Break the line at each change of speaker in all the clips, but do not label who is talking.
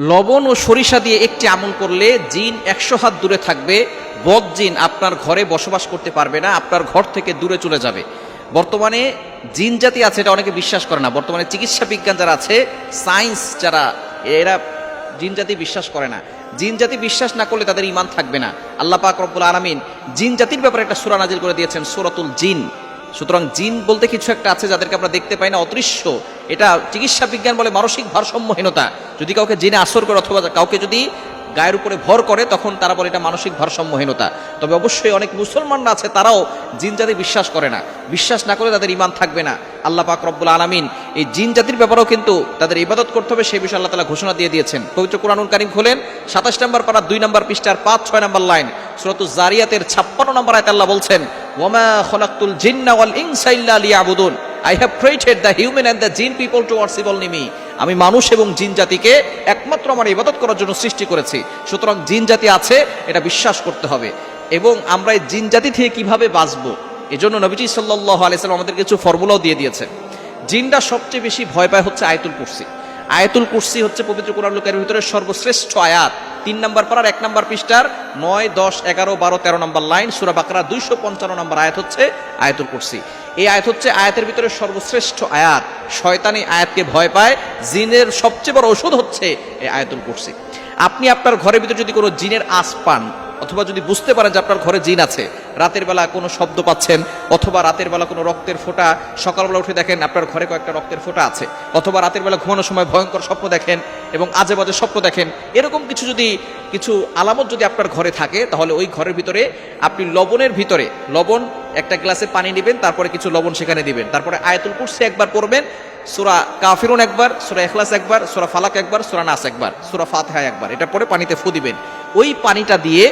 লবণ ও সরিষা দিয়ে একটি আমল করলে জিন একশো হাত দূরে থাকবে। বদ জিন আপনার ঘরে বসবাস করতে পারবে না, আপনার ঘর থেকে দূরে চলে যাবে। বর্তমানে জিন জাতি আছে, এটা অনেকে বিশ্বাস করে না। বর্তমানে চিকিৎসা বিজ্ঞান যারা আছে, সায়েন্স যারা, এরা জিন জাতি বিশ্বাস করে না। জিন জাতি বিশ্বাস না করলে তাদের ইমান থাকবে না। আল্লাহ পাক রব্বুল জিন জাতির ব্যাপারে একটা সূরা নাজিল করে দিয়েছেন, সুরাতুল জিন। সুতরাং জিন বলতে কিছু একটা আছে যাদেরকে আমরা দেখতে পাই না, অদৃশ্য। এটা চিকিৎসা বিজ্ঞান বলে মানসিক ভারসাম্যহীনতা। যদি কাউকে জিনে আসর করে অথবা কাউকে যদি গায়ের উপরে ভর করে, তখন তারা বলে এটা মানসিক ভারসাম্যহীনতা। তবে অবশ্যই অনেক মুসলমানরা আছে, তারাও জিন জাতি বিশ্বাস করে না। বিশ্বাস না করে তাদের ইমান থাকবে না। আল্লাহ পাক রব্বুল আলামিন এই জিন জাতির ব্যাপারেও কিন্তু তাদের ইবাদত করতে হবে, সেই বিষয়ে আল্লাহ তালা ঘোষণা দিয়ে দিয়েছেন। পবিত্র কোরআনুল কারিম খোলেন, সাতাশ নম্বর পাড়া দুই নম্বর পৃষ্ঠার পাঁচ, ছয় নম্বর লাইন। সুরত জারিয়াতের ছাপ্পান্ন নম্বর আয়তে আল্লাহ বলছেন ওয়ামা খলাক্তুল জিন্না ওয়াল ইনসা ইল্লা লিয়াবুদুন। I have created the human and the jinn people to worship only me আমি মানুষ এবং জিন জাতিকে একমাত্র আমার ইবাদত করার জন্য সৃষ্টি করেছি। সুতরাং জিন জাতি আছে, এটা বিশ্বাস করতে হবে। এবং আমরা এই জিন জাতি থেকে কীভাবে বাঁচবো? এজন্য নবীজি সাল্লাহ আলাইসাল্লাম আমাদের কিছু ফর্মুলাও দিয়ে দিয়েছে জিনটা সবচেয়ে বেশি ভয় পায় হচ্ছে আয়তুল কুরসি। আয়াতুল কুরসি হচ্ছে পবিত্র কোরআন লোকের ভিতরে সর্বশ্রেষ্ঠ আয়াত। তিন নম্বর পাড়ার এক নম্বর পৃষ্ঠার নয়, দশ, এগারো, বারো, তেরো নম্বর লাইন, সুরা বাকরা দুইশো পঞ্চান্ন নম্বর আয়াত হচ্ছে আয়াতুল কুরসি। এই আয়াত হচ্ছে আয়াতের ভিতরে সর্বশ্রেষ্ঠ আয়াত। শয়তানি আয়াতকে ভয় পায়, জিনের সবচেয়ে বড় ওষুধ হচ্ছে এই আয়াতুল কুরসি। আপনি আপনার ঘরের ভিতরে যদি কোনো জিনের আস পান অথবা যদি বুঝতে পারেন যে আপনার ঘরে জিন আছে, রাতের বেলা কোনো শব্দ পাচ্ছেন, অথবা রাতের বেলা কোনো রক্তের ফোঁটা, সকালবেলা উঠে দেখেন আপনার ঘরে কয়েকটা রক্তের ফোঁটা আছে, অথবা রাতের বেলা ঘুমানোর সময় ভয়ঙ্কর স্বপ্ন দেখেন এবং আজে বাজে স্বপ্ন দেখেন, এরকম কিছু যদি, কিছু আলামত যদি আপনার ঘরে থাকে, তাহলে ওই ঘরের ভিতরে আপনি লবণের ভিতরে, লবণ একটা গ্লাসে পানি নেবেন, তারপরে কিছু লবণ সেখানে দিবেন। তারপরে আয়াতুল কুরসি একবার পড়বেন, সুরা কাফিরুন একবার, সুরা এখলাস একবার, সুরা ফালাক একবার, সুরা নাস একবার, সুরা ফাতহা একবার, এটা পরে পানিতে ফু দিবেন। ওই পানিটা দিয়ে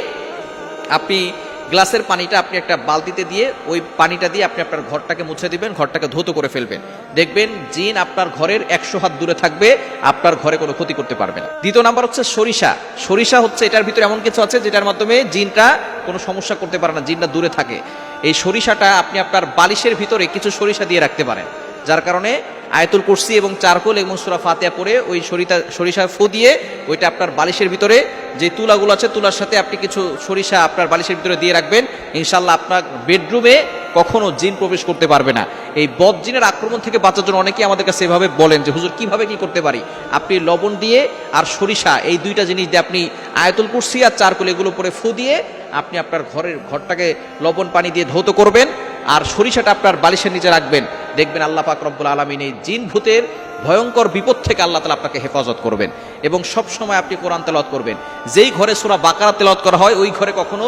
আপনি গ্লাসের পানিটা আপনি একটা বালতিতে দিয়ে, ওই পানিটা দিয়ে আপনি আপনার ঘরটাকে মুছে দিবেন, ঘরটাকে ধৌত করে ফেলবেন। দেখবেন জিন আপনার ঘরের একশো হাত দূরে থাকবে, আপনার ঘরে কোনো ক্ষতি করতে পারবে না। দ্বিতীয় নাম্বার হচ্ছে সরিষা। সরিষা হচ্ছে, এটার ভিতরে এমন কিছু আছে যেটার মাধ্যমে জিনটা কোনো সমস্যা করতে পারে না, জিনটা দূরে থাকে। এই সরিষাটা আপনি আপনার বালিশের ভিতরে কিছু সরিষা দিয়ে রাখতে পারেন। যার কারণে আয়তুল কুরসি এবং চারকোল এবং সুরা ফাতিয়া পরে ওই সরিষা সরিষা ফু দিয়ে ওইটা আপনার বালিশের ভিতরে যে তুলাগুলো আছে, তুলার সাথে আপনি কিছু সরিষা আপনার বালিশের ভিতরে দিয়ে রাখবেন। ইনশাল্লাহ আপনার বেডরুমে কখনো জিন প্রবেশ করতে পারবে না। এই বদ জিনের আক্রমণ থেকে বাঁচার জন্য অনেকেই আমাদের কাছে এভাবে বলেন যে, হুজুর, কীভাবে কি করতে পারি? আপনি লবণ দিয়ে আর সরিষা, এই দুইটা জিনিস দিয়ে আপনি আয়তুল কুরসি আর চারকোল এগুলো পরে ফু দিয়ে আপনি আপনার ঘরের ঘরটাকে লবণ পানি দিয়ে ধৌত করবেন আর সরিষাটা আপনার বালিশের নিচে রাখবেন। দেখবেন আল্লাহ পাক রব্বুল আলমিন এই জিন ভূতের ভয়ঙ্কর বিপদ থেকে আল্লাহ তালা আপনাকে হেফাজত করবেন এবং সব সময় আপনি কোরআন তেলাওয়াত করবেন। যেই ঘরে সুরা বাকারা তেলাওয়াত করা হয়, ওই ঘরে কখনো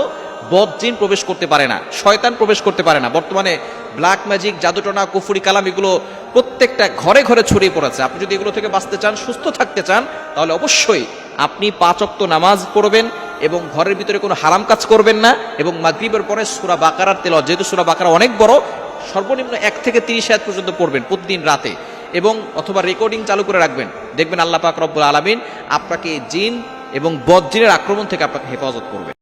বদ জিন প্রবেশ করতে পারে না, শয়তান প্রবেশ করতে পারে না। বর্তমানে ব্ল্যাক ম্যাজিক জাদুটনা, কুফুরি কালাম এগুলো প্রত্যেকটা ঘরে ঘরে ছড়িয়ে পড়েছে। আপনি যদি এগুলো থেকে বাঁচতে চান, সুস্থ থাকতে চান, তাহলে অবশ্যই আপনি পাঁচ অক্ত নামাজ পড়বেন এবং ঘরের ভিতরে কোনো হারাম কাজ করবেন না এবং মাগরিবের পরে সুরা বাকারার তেল যেহেতু সুরা বাকারা অনেক বড় সর্বনিম্ন এক থেকে তিরিশ হাজার পর্যন্ত পড়বেন প্রতিদিন রাতে এবং অথবা রেকর্ডিং চালু করে রাখবেন। দেখবেন আল্লাহ পাক রব্বুল আলমিন আপনাকে জিন এবং বদ আক্রমণ থেকে আপনাকে হেফাজত করবে।